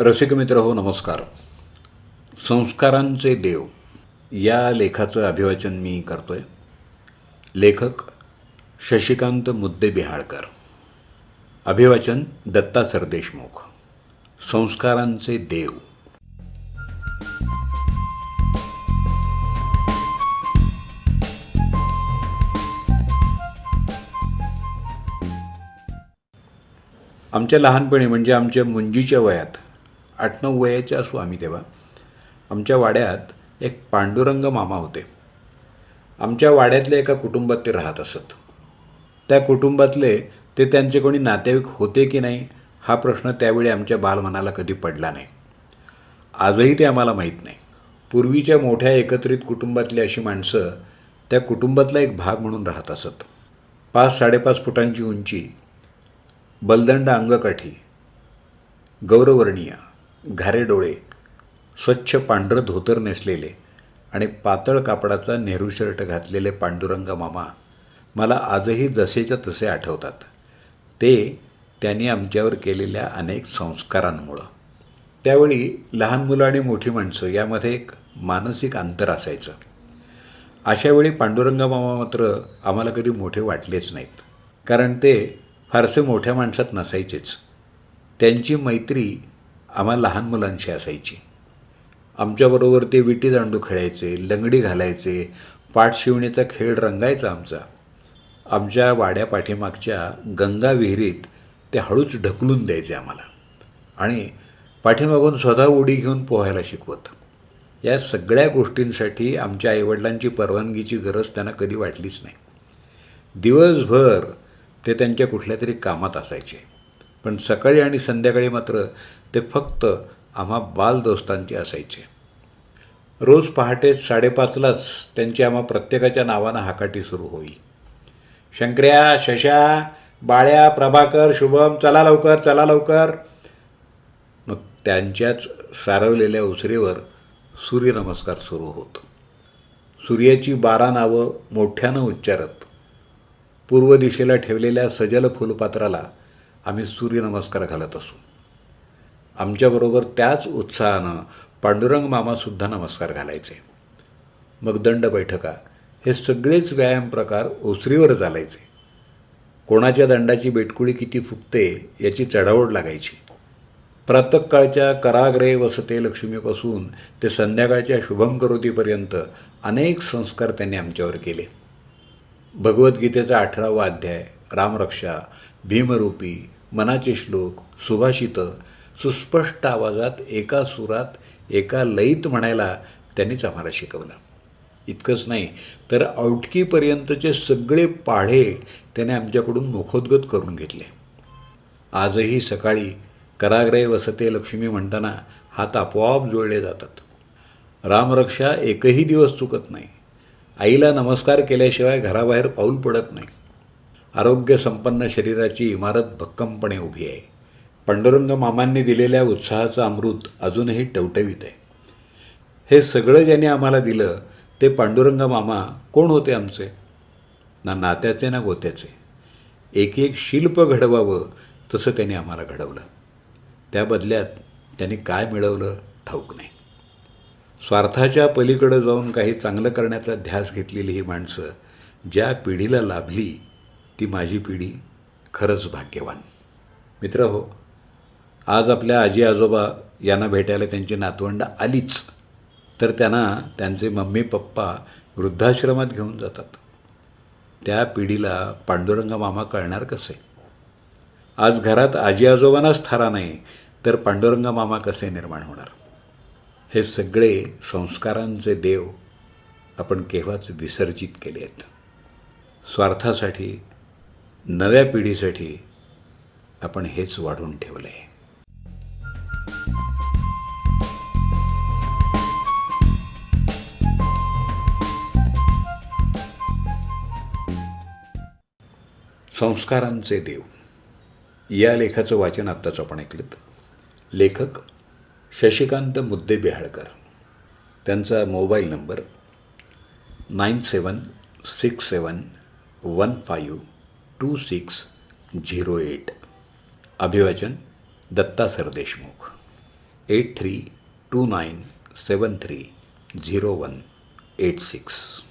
रसिक मित्र हो नमस्कार. संस्कारांचे देव. या लेखाचं अभिवाचन मी करतो आहे लेखक शशिकांत मुद्दे बिहाळकर. अभिवाचन दत्ता सरदेशमुख संस्कारांचे देव. आमच्या लहानपणी म्हणजे आमच्या मुंजीच्या वयात आठ नऊ वयाचे असू आम्ही तेव्हा. आमच्या वाड्यात एक पांडुरंग मामा होते. आमच्या वाड्यातल्या एका कुटुंबात ते राहत असत. त्या कुटुंबातले ते त्यांचे कोणी नातेवाईक होते की नाही हा प्रश्न त्यावेळी आमच्या बालमनाला कधी पडला नाही. आजही ते आम्हाला माहीत नाही. पूर्वीच्या मोठ्या एकत्रित कुटुंबातली अशी माणसं त्या कुटुंबातला एक भाग म्हणून राहत असत. पाच साडेपाच फुटांची उंची बलदंड अंगकाठी गौरवर्णीय घारे डोळे स्वच्छ पांढरं धोतर नेसलेले आणि पातळ कापडाचा नेहरू शर्ट घातलेले पांडुरंग मामा मला आजही जसेच्या तसे आठवतात. ते त्यांनी आमच्यावर केलेल्या अनेक संस्कारांमुळं. त्यावेळी लहान मुलं आणि मोठी माणसं यामध्ये एक मानसिक अंतर असायचं. अशावेळी पांडुरंग मामा मात्र आम्हाला कधी मोठे वाटलेच नाहीत. कारण ते फारसे मोठ्या माणसात नसायचेच. त्यांची मैत्री आम्हा लहान मुलांशी असायची. आमच्याबरोबर ते विटी दांडू खेळायचे लंगडी घालायचे पाठ शिवणीचा खेळ रंगायचा आमचा. आमच्या वाड्या पाठीमागच्या गंगा विहिरीत ते हळूच ढकलून द्यायचे आम्हाला. आणि पाठीमागून स्वतः उडी घेऊन पोहायला शिकवत. या सगळ्या गोष्टींसाठी आमच्या आईवडिलांची परवानगीची गरज त्यांना कधी वाटलीच नाही. दिवसभर ते त्यांच्या कुठल्या तरी कामात असायचे. पण सकाळी आणि संध्याकाळी मात्र ते फक्त आम्हा बालदोस्तांचे असायचे. रोज पहाटे साडेपाचलाच त्यांची आम्हा प्रत्येकाच्या नावानं हाकाटी सुरू होई. शंकर्या शशा बाळ्या प्रभाकर शुभम चला लवकर चला लवकर. मग त्यांच्याच सारवलेल्या उसरीवर सूर्यनमस्कार सुरू होत. सूर्याची बारा नावं मोठ्यानं उच्चारत पूर्व दिशेला ठेवलेल्या सजल फुलपात्राला आम्ही सूर्यनमस्कार घालत असू. आमच्याबरोबर त्याच उत्साहानं पांडुरंग मामासुद्धा नमस्कार घालायचे. मग दंड बैठका हे सगळेच व्यायाम प्रकार ओसरीवर चालायचे. कोणाच्या दंडाची बेटकुळी किती फुकते याची चढाओढ लागायची. प्रातःकाळच्या कराग्रे वसते लक्ष्मीपासून ते संध्याकाळच्या शुभम करोतीपर्यंत अनेक संस्कार त्यांनी आमच्यावर केले. भगवद्गीतेचा अठरावा अध्याय रामरक्षा भीमरूपी मनाचे श्लोक सुभाषितं सुस्पष्ट आवाजात एका सुरात एका लयीत म्हणायला त्यांनीच आम्हाला शिकवलं. इतकंच नाही तर औटकीपर्यंतचे सगळे पाढे त्याने आमच्याकडून मुखोद्गत करून घेतले. आजही सकाळी कराग्रे वसते लक्ष्मी म्हणताना हात आपोआप जोडले जातात. रामरक्षा एकही दिवस चुकत नाही. आईला नमस्कार केल्याशिवाय घराबाहेर पाऊल पडत नाही. आरोग्य संपन्न शरीराची इमारत भक्कमपणे उभी आहे. पांडुरंग मामांनी दिलेल्या उत्साहाचं अमृत अजूनही टवटवीत आहे. हे सगळं ज्यांनी आम्हाला दिलं ते पांडुरंग मामा कोण होते आमचे? ना नात्याचे ना गोत्याचे. एक एक शिल्प घडवावं तसं त्यांनी आम्हाला घडवलं. त्या बदल्यात त्यांनी काय मिळवलं ठाऊक नाही. स्वार्थाच्या पलीकडं जाऊन काही चांगलं करण्याचा ध्यास घेतलेली ही माणसं ज्या पिढीला लाभली ती माझी पिढी खरंच भाग्यवान. मित्र हो आज आपल्या आजी आजोबा यांना भेटायला त्यांची नातवंड आलीच. तर त्यांना त्यांचे मम्मी पप्पा वृद्धाश्रमात घेऊन जातात. त्या पिढीला पांडुरंग मामा कळणार कसे? आज घरात आजी आजोबांनाच थारा नाही तर पांडुरंग मामा कसे निर्माण होणार? हे सगळे संस्कारांचे देव आपण केव्हाच विसर्जित केले आहेत. स्वार्थासाठी नव्या पिढीसाठी आपण हेच वाढून ठेवलं. आहे संस्कारांचे देव. या लेखाचं वाचन आत्ताच आपण ऐकलं लेखक शशिकांत मुद्दे बिहाळकर. त्यांचा mobile number nine seven six seven one five two six zero eight. अभिवाचन Datta Sardeshmukh eight three two nine seven three zero one eight six.